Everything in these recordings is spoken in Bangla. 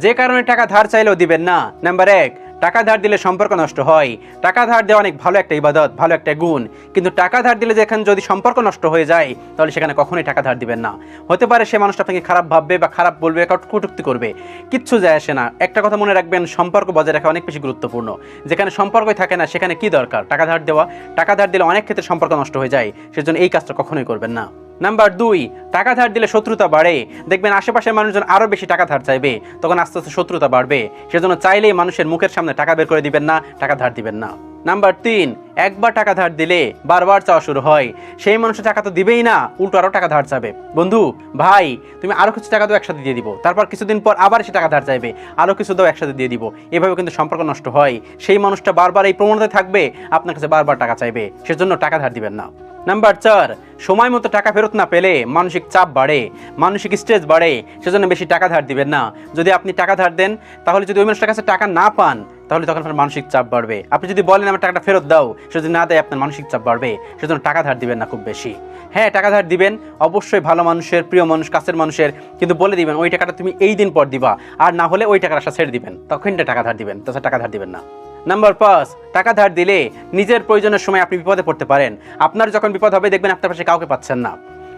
যে কারণে টাকা ধার চাইলেও দিবেন না। নাম্বার এক, টাকা ধার দিলে সম্পর্ক নষ্ট হয়। টাকা ধার দেওয়া অনেক ভালো একটা ইবাদত, ভালো একটা গুণ। কিন্তু টাকা ধার দিলে যেখানে যদি সম্পর্ক নষ্ট হয়ে যায়, তাহলে সেখানে কখনোই টাকা ধার দিবেন না। হতে পারে সে মানুষটা আপনাকে খারাপ ভাববে বা খারাপ বলবে কট- কটূক্তি করবে। কিচ্ছু যায় আসে না। একটা কথা মনে রাখবেন, সম্পর্ক বজায় রাখা অনেক বেশি গুরুত্বপূর্ণ। যেখানে সম্পর্কই থাকে না, সেখানে কি দরকার? টাকা ধার দেওয়া। টাকা ধার দিলে অনেক ক্ষেত্রে সম্পর্ক নষ্ট হয়ে যায়। সেজন্য এই কাজটা কখনোই করবেন না। নাম্বার দুই, টাকা ধার দিলে শত্রুতা বাড়ে। দেখবেন আশেপাশের মানুষজন আরও বেশি টাকা ধার চাইবে। তখন আস্তে আস্তে শত্রুতা বাড়বে। সেজন্য চাইলেই মানুষের মুখের সামনে টাকা বের করে দিবেন না, টাকা ধার দিবেন না। নাম্বার তিন, একবার টাকা ধার দিলে বারবার চাওয়া শুরু হয়। সেই মানুষের টাকা তো দিবেই না, উল্টো আরও টাকা ধার চাবে। বন্ধু, ভাই, তুমি আরও কিছু টাকা দাও একসাথে দিয়ে দিব। তারপর কিছুদিন পর আবার সে টাকা ধার চাইবে। আরও কিছু দাও একসাথে দিয়ে দিব। এভাবে কিন্তু সম্পর্ক নষ্ট হয়। সেই মানুষটা বারবার এই প্রবণতায় থাকবে, আপনার কাছে বারবার টাকা চাইবে। সেজন্য টাকা ধার দিবেন না। নাম্বার চার, সময় মতো টাকা ফেরত না পেলে মানসিক চাপ বাড়ে, মানসিক স্ট্রেস বাড়ে, সেজন্য বেশি টাকা ধার দিবেন না। যদি আপনি টাকা ধার দেন, তাহলে যদি ওই মানুষটার কাছে টাকা না পান, তাহলে তখন আপনার মানসিক চাপ বাড়বে। আপনি যদি বলেন, আমার টাকাটা ফেরত দাও সে যদি না দেয়, আপনার মানসিক চাপ বাড়বে। সেজন্য টাকা ধার দিবেন না খুব বেশি। হ্যাঁ টাকা ধার দিবেন, অবশ্যই ভালো মানুষের, প্রিয় মানুষ, কাছের মানুষের, কিন্তু বলে দিবেন, ওই টাকাটা তুমি এই দিন পর দিবা আর না হলে ওই টাকার আশা ছেড়ে দিবেন। তখন টাকা ধার দিবেন, তাছাড়া টাকা ধার দিবেন না। নাম্বার পাঁচ, টাকা ধার দিলে নিজের প্রয়োজনের সময় আপনি বিপদে পড়তে পারেন। আপনার যখন বিপদ হবে, দেখবেন আপনার পাশে কাউকে পাচ্ছেন না।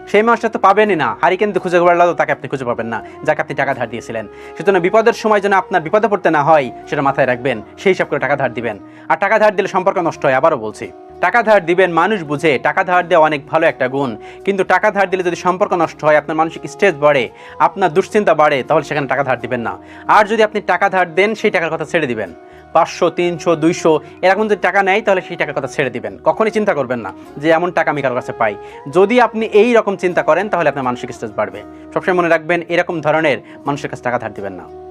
সেই মানুষটা তো পাবেনই না। হারিকেন তো খুঁজে বেড়ালেও তাকে আপনি খুঁজে পাবেন না, যাকে আপনি টাকা ধার দিয়েছিলেন। সেজন্য বিপদের সময় যেন আপনার বিপদে পড়তে না হয়, সেটা মাথায় রাখবেন, সেই হিসাব করে টাকা ধার দিবেন। আর টাকা ধার দিলে সম্পর্ক নষ্ট হয়, আবারও বলছি। টাকা ধার দিবেন মানুষ বুঝে, টাকা ধার দেওয়া অনেক ভালো একটা গুণ। কিন্তু টাকা ধার দিলে যদি সম্পর্ক নষ্ট হয়, আপনার মানসিক স্ট্রেস বাড়ে, আপনার দুশ্চিন্তা বাড়ে, তাহলে সেখানে টাকা ধার দিবেন না। আর যদি আপনি টাকা ধার দেন, সেই টাকার কথা ছেড়ে দিবেন। পাঁচশো, তিনশো, দুইশো এরকম যদি টাকা নেয় তাহলে সেই টাকার কথা ছেড়ে দিবেন। কখনই চিন্তা করবেন না যে এমন টাকা আমি কারোর কাছে পাই। যদি আপনি এই রকম চিন্তা করেন তাহলে আপনার মানসিক স্ট্রেস বাড়বে। সবসময় মনে রাখবেন, এরকম ধরনের মানুষের কাছে টাকা ধার দিবেন না।